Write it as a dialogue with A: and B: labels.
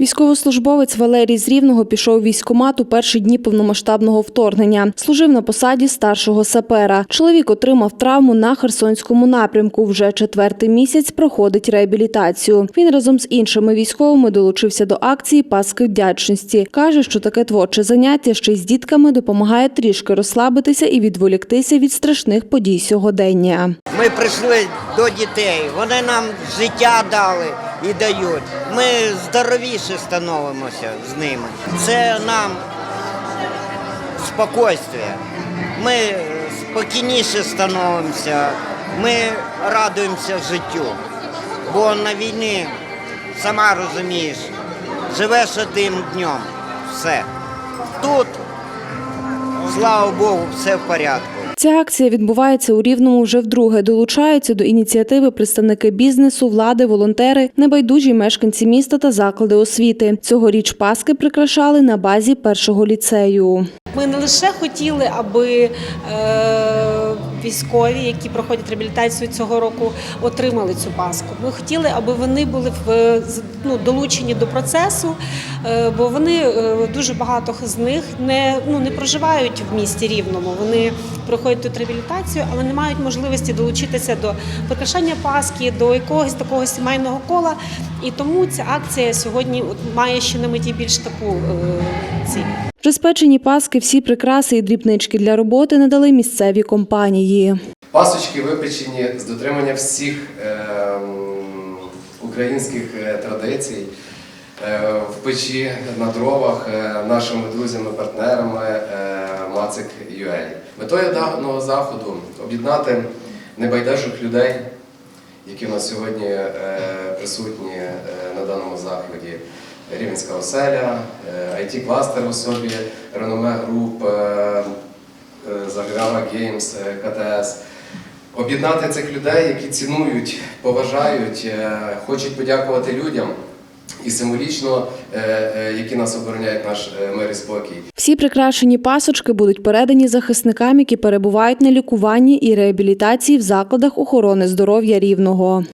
A: Військовослужбовець Валерій з Рівного пішов у військкомат у перші дні повномасштабного вторгнення. Служив на посаді старшого сапера. Чоловік отримав травму на Херсонському напрямку. Вже четвертий місяць проходить реабілітацію. Він разом з іншими військовими долучився до акції Паски вдячності. Каже, що таке творче заняття ще й з дітками допомагає трішки розслабитися і відволіктися від страшних подій сьогодення.
B: Ми прийшли до дітей, вони нам життя дали і дають. Ми здоровіше становимося з ними. Це нам спокійствие. Ми спокійніше становимося, ми радуємося життю. Бо на війні, сама розумієш, живеш одним днем. Все. Тут, слава Богу, все в порядку.
A: Ця акція відбувається у Рівному вже вдруге. Долучаються до ініціативи представники бізнесу, влади, волонтери, небайдужі мешканці міста та заклади освіти. Цьогоріч Паски прикрашали на базі першого ліцею.
C: Ми не лише хотіли, аби е, військові, які проходять реабілітацію цього року, отримали цю паску. Ми хотіли, аби вони були в, ну, долучені до процесу, е, бо вони е, дуже багато з них не, ну, не проживають в місті рівному. Вони проходять тут реабілітацію, але не мають можливості долучитися до прикрашання паски, до якогось такого сімейного кола. І тому ця акція сьогодні має ще на меті більш таку е, ціль.
A: Вже спечені паски, всі прикраси і дрібнички для роботи надали місцеві компанії.
D: Пасочки випечені з дотриманням всіх ем, українських е, традицій е, в печі на дровах е, нашими друзями-партнерами Мацик UA. Метою даного заходу об'єднати небайдужих людей, які у нас сьогодні присутні на даному заході. Рівенська оселя, it кластер в особі, реноме груп, е, е, Геймс, е, КТС. Об'єднати цих людей, які цінують, поважають, е, хочуть подякувати людям і символічно, е, е, які нас обороняють наш е, мир і спокій.
A: Всі прикрашені пасочки будуть передані захисникам, які перебувають на лікуванні і реабілітації в закладах охорони здоров'я Рівного.